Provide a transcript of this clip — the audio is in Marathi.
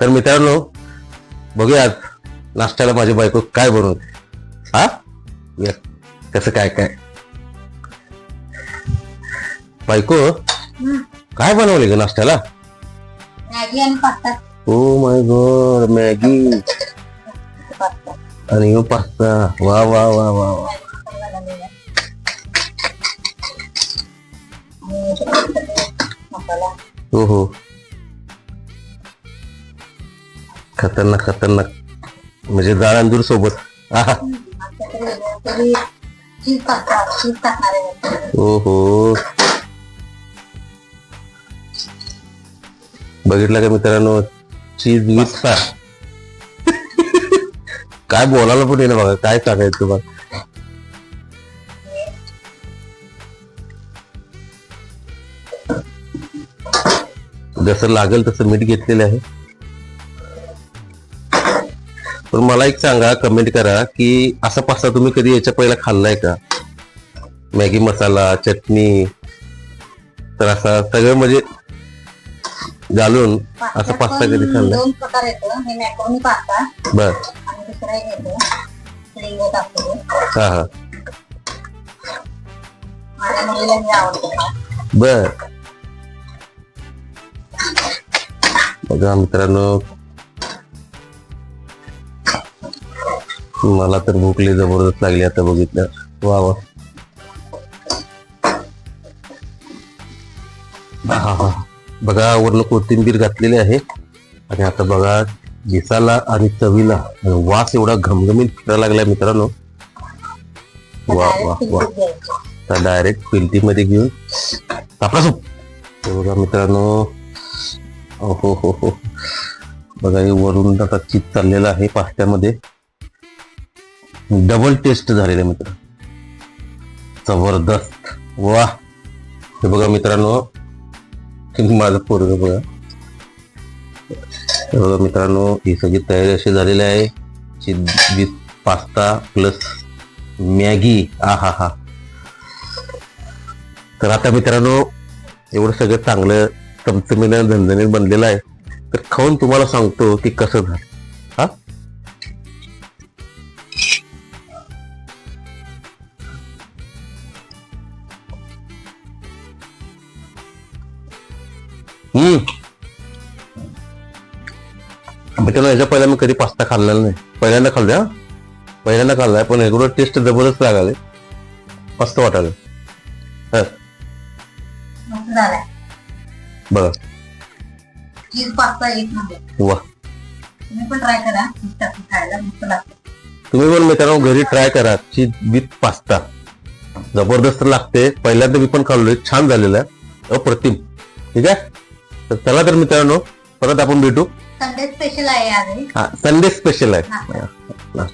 तर मित्रांनो बघूया आज नाश्त्याला माझी बायको काय बनवते. हा? या, कसं काय काय? बायको काय बनवले ग नाश्त्याला? Oh my god Maggi. आणि ह्यो पास्ता. वा वा वा वा वा. हो हो. खतरनाक खतरनाक. म्हणजे जाळ सोबत. आहा. हो हो बघितलं का मित्रांनो? चीज विथ सा काय बोलायला पण येईल बघा. काय सांगायचं तुम्हाला? जसं लागेल तसं मीठ घेतलेलं आहे. पण मला एक सांगा कमेंट करा की असा पास्ता तुम्ही कधी याच्या पहिला खाल्लाय का? मॅगी मसाला चटणी? तर असा सगळं म्हणजे घालून असा पास्ता कधी खाल्लाय? दोन प्रकार येतो. हे मॅक्रोनी पास्ता बर. आणि दुसरा एक येतो. लिंगो टाकतो. हा हा. माझ्या मुलीला मी आवडतो. हा. बर. बघा मित्रांनो मला तर भूकली जबरदस्त लागली आता बघितलं. वा वा. हा हा. बघा वरनं कोथिंबीर घातलेली आहे. आणि आता बघा दिसाला आणि चवीला वास एवढा घमघमीत फिरायला लागलाय मित्रांनो. वा वा वा. आता डायरेक्ट पिलटीमध्ये घेऊन कापडा सूप. बघा मित्रांनो. हो, हो हो हो. बघा हे वरून आता चित चाललेलं आहे पास्त्यामध्ये. डबल टेस्ट झालेले मित्र. जबरदस्त. वा. हे बघा मित्रांनो. माझं पोरग बघा. हे बघा मित्रांनो ही सगळी तयारी अशी झालेली आहे. Cheese pasta plus Maggi. आ हा हा तर आता मित्रांनो एवढं सगळं चांगलं चमचमीनं झणझणीत बनलेलं आहे. तर खाऊन तुम्हाला सांगतो की कसं झालं. हा? हम्म. मित्रांनो याच्या पहिला मी कधी पास्ता खाल्लेला नाही. पहिल्यांदा खाल्लाय हा? पहिल्यांदा खाल्लाय पण एवढं टेस्ट जबरदस्त लागाले मस्त वाटायला. हा. बघा चीज पास्ता एक नंबर वा तुम्ही पण ट्राय करा. चीज टाकून खायला मस्त लागतं. तुम्ही पण मित्रांनो घरी ट्राय करा चीज विथ पास्ता. जबरदस्त लागते. पहिल्यांदा मी पण खाल्लोय. छान झालेलं आहे. अप्रतिम. ठीक आहे? तर चला तर मित्रांनो परत आपण भेटू संडे स्पेशल आहे हे. संडे स्पेशल आहे. हा.